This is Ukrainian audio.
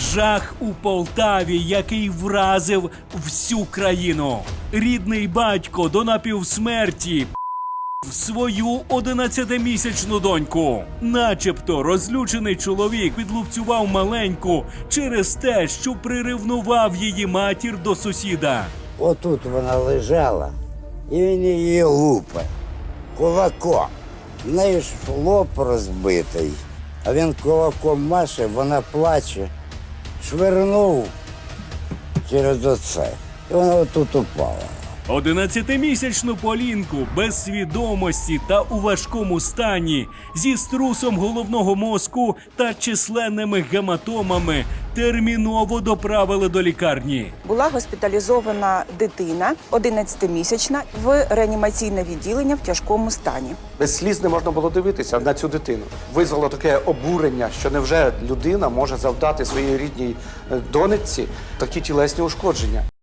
Жах у Полтаві, який вразив всю країну. Рідний батько до напівсмерті свою 11-місячну доньку. Начебто розлючений чоловік підлупцював маленьку через те, що приревнував її матір до сусіда. Отут вона лежала, і він її лупе кулаком. В неї ж лоб розбитий, а він кулаком маше, вона плаче, швирнув через оце. І вона отут упала. 11-місячну Полінку без свідомості та у важкому стані зі струсом головного мозку та численними гематомами терміново доправили до лікарні. Була госпіталізована дитина, 11-місячна, в реанімаційне відділення в тяжкому стані. Без сліз не можна було дивитися на цю дитину. Визвало таке обурення, що невже людина може завдати своїй рідній е, донечці такі тілесні ушкодження.